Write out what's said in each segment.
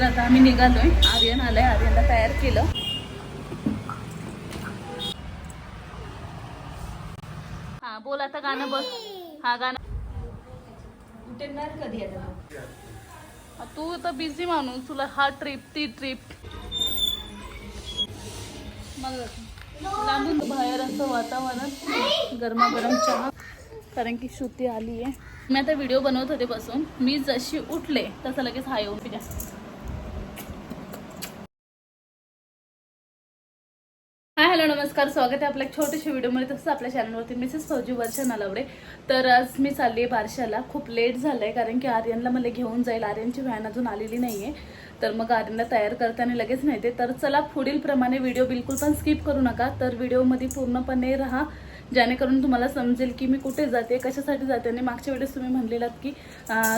तर आता आम्ही निघालोय. आर्यन आलंय. आर्यनला तयार केलं. हा बोल आता गाणं बोल हा गाणं. कधी आता तू? तर बिझी माणूस. तुला हा ट्रिप ती ट्रिप मग लांबून बाहेर असं वातावरण. गरमागरम चहा. कारण की श्रुती आली आहे मी आता व्हिडिओ बनवत होते बसून मी जशी उठले तसं लगेच हा येऊन पिजा हॅलो नमस्कार. स्वागत आहे आपल्या छोट्याशा व्हिडिओमध्ये. तसंच आपल्या चॅनलवरती मिसेस फौजी वर्षा नालावडे तर आज मी चालली आहे बारशाला. खूप लेट झालं आहे कारण की आर्यनला मला घेऊन जाईल. आर्यनची व्हॅन अजून आलेली नाही आहे तर मग आर्यनला तयार करताना लगेच नाही ते तर चला पुढीलप्रमाणे व्हिडिओ बिलकुल पण स्किप करू नका. तर व्हिडिओमध्ये पूर्णपणे राहा. जेणेकरून तुम्हाला समजेल की मी कुठे जाते कशासाठी जाते. आणि मागच्या वेळेस तुम्ही म्हणलेलात की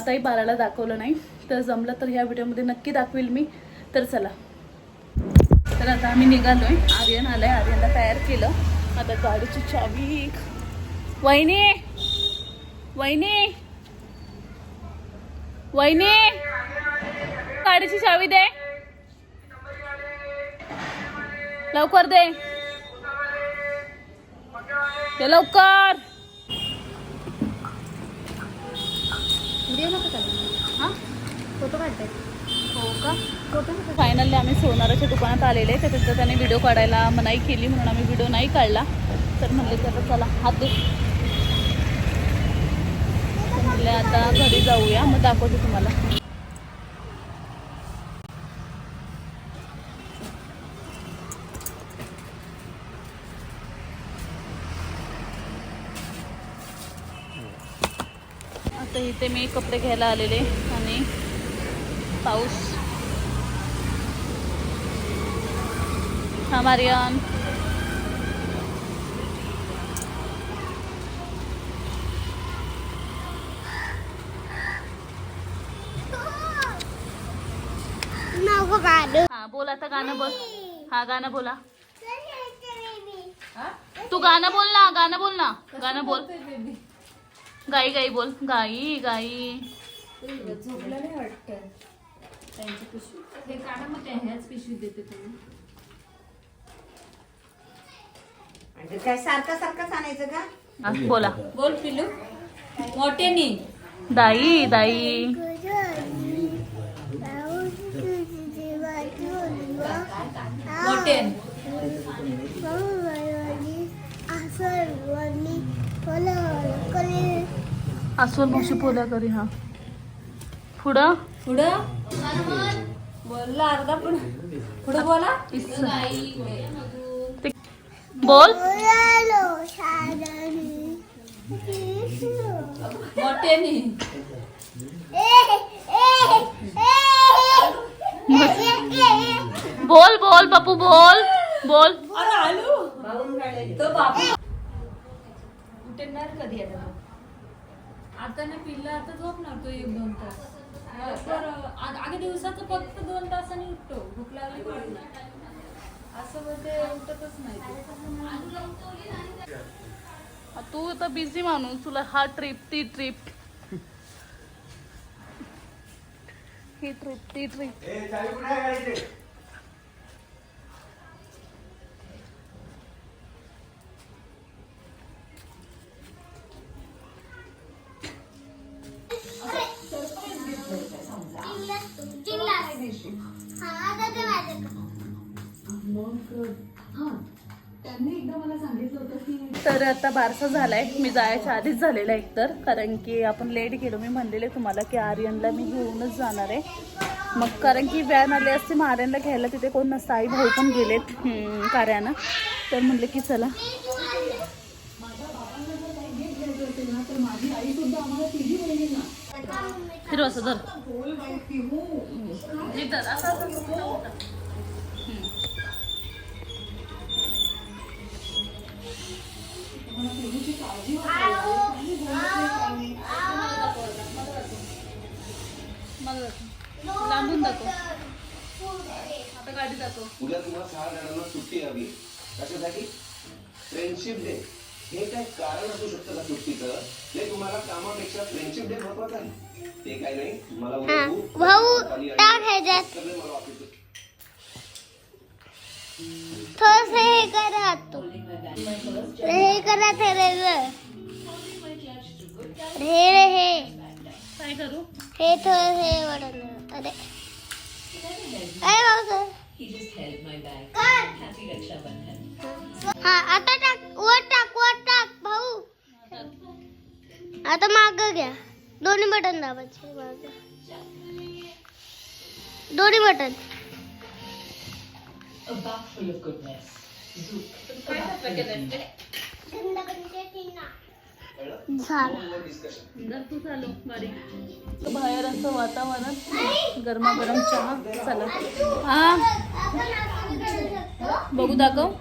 ताई बाराला दाखवलं नाही. तर जमलं तर ह्या व्हिडिओमध्ये नक्की दाखवेल मी. तर चला. तर आता आम्ही निघालोय. आर्यन आलाय. आर्यनला तयार केलं. आता गाडीची चावी. वहिनी! वहिनी! वहिनी! गाडीची चावी दे. लवकर दे. दे लवकर व्हिडिओ नको काढू हा फोटो काढताय हो होतं. फायनली आम्ही सोनाराच्या दुकानात आलेले. तर तिथं त्याने व्हिडिओ काढायला मनाई केली म्हणून आम्ही व्हिडिओ नाही काढला. तर म्हणले की आता चला हात दे म्हणले आता घरी जाऊया मग दाखवते तुम्हाला. आता इथे मी कपडे घ्यायला आलेले आणि पाऊस नको काढू हा बोल आता गाणं बोल। हा गाणं बोला। तू गाणं बोल ना गाणं बोल। ना गाणं बोल गाई गाई बोल। गाई गाई। झोपलं नाही वाटतं? त्यांची पिशवी हे काढा मग ह्याच पिशवी देते तुम्ही म्हणजे काय सारखं सारखंच आणायचं का? हा, बोला. बोल पिलू मोठ्यानी दाई दाई. मोठ्यान अस्वल मावशी बोला करी हा. पुढं? पुढं? बोलला अर्धा पुढं. पुढं बोला. ते- बोल. बोल बोल पप्पू बोल बोल. अरे आलू तो बापू उठणार कधी आता आता ना पिल्ला आता झोपणार तो एक दोन तास. तर आगे दिवसाचं फक्त दोन तासांनी उठतो. भूक लागली तो. तू तर बिझी माणूस. तुला हा ट्रिप ती ट्रिप ही ट्रिप ती ट्रिप तर आता बारसा झालाय. मी जायच्या आधीच झालेला एकतर. कारण की आपण लेट गेलो. मी म्हणलेले तुम्हाला की आर्यनला मी घेऊनच जाणार आहे. मग कारण की व्हॅन आली असते मग आर्यनला घ्यायला तिथे कोण नसतं. आई भाऊ पण गेलेत कार्यानं. तर म्हणले की चला. फिरव असं धर. लांबून दाखव आता गाडी दाखव उद्या तुम्हाला सहा जणांना सुट्टी हवी कशासाठी फ्रेंडशिप डे हे काय कारण असू शकतं का सुट्टीचं? ते तुम्हाला कामापेक्षा फ्रेंडशिप डे महत्वाचा आहे. ते काय नाही. मला उद्या हा. भाऊ, टाक ह्याच्यात. सगळे मला ऑफ़िस थोडस हे करा तू. हे करा ते रे हे रे हे काय करू। हे थोडं हे वाढवलं अरे। अरे भाऊ हा। आता टाक वर टाक वर टाक भाऊ आता माग घ्या दोन्ही बटन दाबायचे माग दोन्ही बटन। झालं जर तू चालू बारीक बाहेर असं वातावरण गरमागरम चहा चला. हा. बघू दाखव.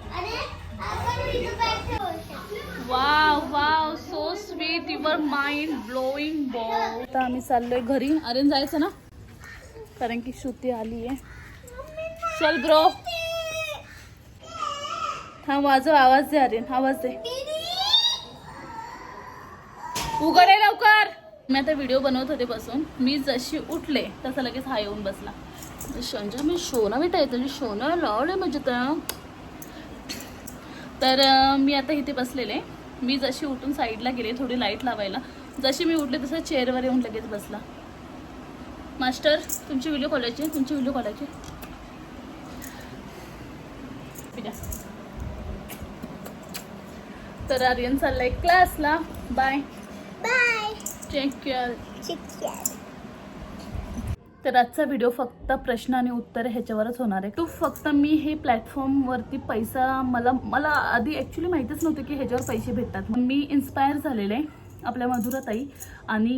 Wow wow so sweet your mind blowing बॉ आता आम्ही चाललोय घरी. अरे जायचं ना? कारण की श्रुती आली आहे. चल ब्रो हा वाजव आवाज दे अरे आवाज दे. उघडे लवकर. मी आता व्हिडिओ बनवत होते बसून मी जशी उठले तसं लगेच हा येऊन बसला. संजय मी शोना भेटाय तुझी शोना लावले म्हणजे तर. तर मी आता इथे बसलेले. मी जशी उठून साईडला गेले थोडी लाइट लावायला. जशी मी उठले तसं चेअरवर येऊन लगेच बसला. मास्टर तुमची व्हिडिओ कॉलायची तुमची व्हिडिओ कॉलायची ठीक आहे. तर आर्यन चाललाय क्लासला बाय तर आजचा व्हिडिओ फक्त प्रश्न आणि उत्तर ह्याच्यावरच होणार आहे. तो फक्त मी हे प्लॅटफॉर्मवरती पैसा मला मला आधी ॲक्च्युली माहितीच नव्हतं की ह्याच्यावर पैसे भेटतात. मी इन्स्पायर झालेले आपल्या मधुराताई आणि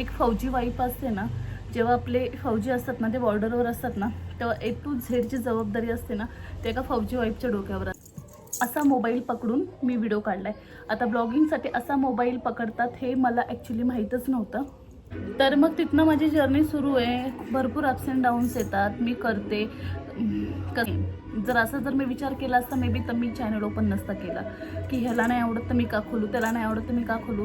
एक फौजी वाईफ असते ना जेव्हा आपले फौजी असतात ना ते बॉर्डरवर असतात ना तेव्हा ए टू झेडची जबाबदारी असते ना ते एका फौजी वाईफच्या डोक्यावर. असा मोबाईल पकडून मी व्हिडिओ काढला आहे आता ब्लॉगिंगसाठी असा मोबाईल पकडतात हे मला ॲक्च्युली माहीतच नव्हतं. तर मग तिथनं माझी जर्नी सुरू आहे. भरपूर अप्स अँड डाऊन्स येतात. मी करते. क- जर असं जर मी विचार केला असता मे बी तर मी चॅनल ओपन नसता केला. की ह्याला नाही आवडत तर मी का खोलू? त्याला नाही आवडत तर मी का खोलू?